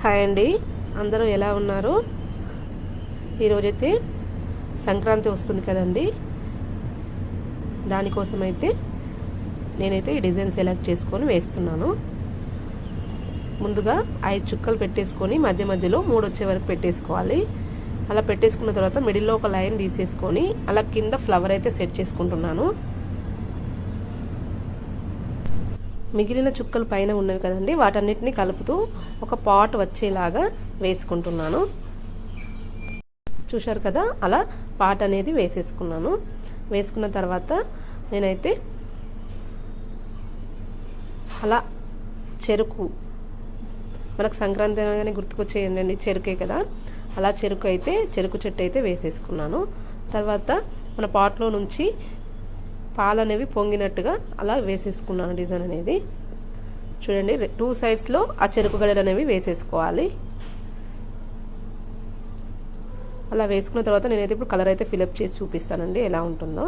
Hi అండి. అందరూ ఎలా ఉన్నారు? ఈరోజైతే సంక్రాంతి వస్తుంది కదండి. దానికోసం అయితే నేనైతే ఈ డిజైన్ సెలెక్ట్ చేసుకొని వేస్తున్నాను. ముందుగా ఐదు చుక్కలు పెట్టేసుకొని మధ్య మధ్యలో మూడు వచ్చే వరకు పెట్టేసుకోవాలి. అలా పెట్టేసుకున్న తర్వాత మిడిల్లో ఒక లైన్ తీసేసుకొని అలా కింద ఫ్లవర్ అయితే సెట్ చేసుకుంటున్నాను. మిగిలిన చుక్కలు పైన ఉన్నవి కదండి వాటన్నిటిని కలుపుతూ ఒక పాట్ వచ్చేలాగా వేసుకుంటున్నాను. చూశారు కదా అలా పాట్ అనేది వేసేసుకున్నాను. వేసుకున్న తర్వాత నేనైతే అలా చెరుకు మనకు సంక్రాంతి అనగానే గుర్తుకొచ్చేయండి చెరుకే కదా. అలా చెరుకు అయితే చెరుకు చెట్టు అయితే వేసేసుకున్నాను. తర్వాత మన పాట్లో నుంచి పాలు అనేవి పొంగినట్టుగా అలా వేసేసుకున్నాను డిజైన్ అనేది. చూడండి టూ సైడ్స్లో ఆ చెరుకు గడలు అనేవి వేసేసుకోవాలి. అలా వేసుకున్న తర్వాత నేనైతే ఇప్పుడు కలర్ అయితే ఫిలప్ చేసి చూపిస్తానండి ఎలా ఉంటుందో.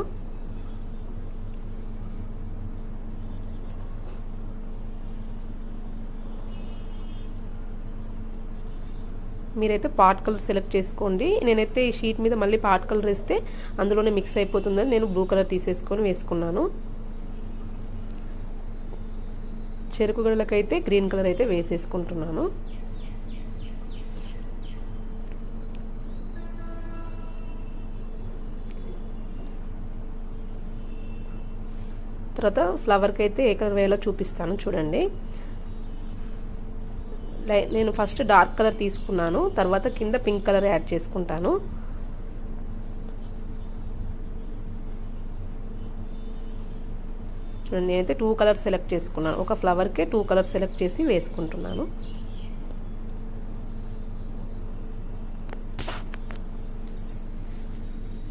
మీరైతే పాట్ కలర్ సెలెక్ట్ చేసుకోండి. నేనైతే ఈ షీట్ మీద మళ్ళీ పాట్ కలర్ వేస్తే అందులోనే మిక్స్ అయిపోతుందని నేను బ్లూ కలర్ తీసేసుకొని వేసుకున్నాను. చెరుకు గడలకైతే గ్రీన్ కలర్ అయితే వేసేసుకుంటున్నాను. తర్వాత ఫ్లవర్కి అయితే ఏ కలర్ వేయాలో చూపిస్తాను. చూడండి. నేను ఫస్ట్ డార్క్ కలర్ తీసుకున్నాను తర్వాత కింద పింక్ కలర్ యాడ్ చేసుకుంటాను. చూడండి నేనైతే టూ కలర్స్ సెలెక్ట్ చేసుకున్నాను. ఒక ఫ్లవర్కే టూ కలర్స్ సెలెక్ట్ చేసి వేసుకుంటున్నాను.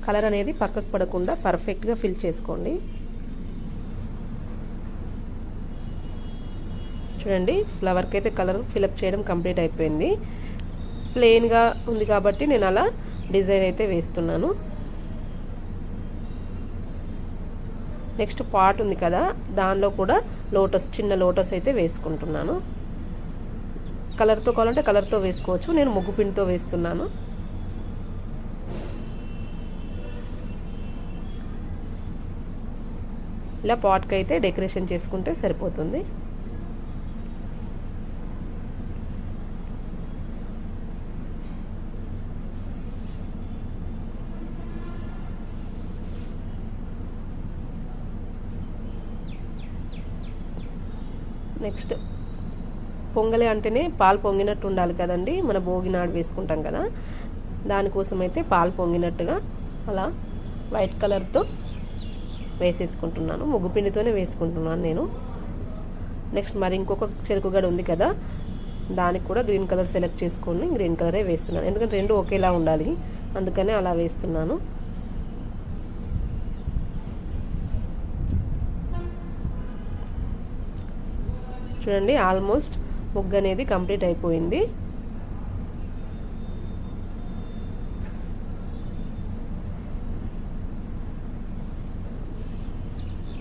కలర్ అనేది పక్కకు పడకుండా పర్ఫెక్ట్గా ఫిల్ చేసుకోండి. చూడండి. ఫ్లవర్కి అయితే కలర్ ఫిలప్ చేయడం కంప్లీట్ అయిపోయింది. ప్లెయిన్గా ఉంది కాబట్టి నేను అలా డిజైన్ అయితే వేస్తున్నాను. నెక్స్ట్ పాట్ ఉంది కదా దానిలో కూడా లోటస్ చిన్న లోటస్ అయితే వేసుకుంటున్నాను. కలర్తో కావాలంటే కలర్తో వేసుకోవచ్చు. నేను ముగ్గు పిండితో వేస్తున్నాను. ఇలా పాట్కి అయితే డెకరేషన్ చేసుకుంటే సరిపోతుంది. నెక్స్ట్. పొంగలి అంటేనే పాలు పొంగినట్టు ఉండాలి కదండి మన భోగి నాడు వేసుకుంటాం కదా. దానికోసం అయితే పాలు పొంగినట్టుగా అలా వైట్ కలర్తో వేసేసుకుంటున్నాను. ముగ్గు పిండితోనే వేసుకుంటున్నాను నేను. నెక్స్ట్ మరి ఇంకొక చెరుకు గడ ఉంది కదా దానికి కూడా గ్రీన్ కలర్ సెలెక్ట్ చేసుకొని గ్రీన్ కలరే వేస్తున్నాను. ఎందుకంటే రెండు ఒకేలా ఉండాలి అందుకనే అలా వేస్తున్నాను. చూడండి ఆల్మోస్ట్ ముగ్గు అనేది కంప్లీట్ అయిపోయింది.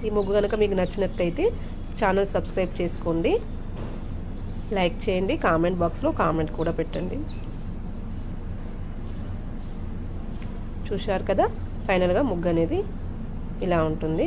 ఈ ముగ్గు కనుక మీకు నచ్చినట్లయితే ఛానల్ సబ్స్క్రైబ్ చేసుకోండి. లైక్ చేయండి కామెంట్ బాక్స్లో కామెంట్ కూడా పెట్టండి. చూశారు కదా ఫైనల్గా ముగ్గు అనేది ఇలా ఉంటుంది.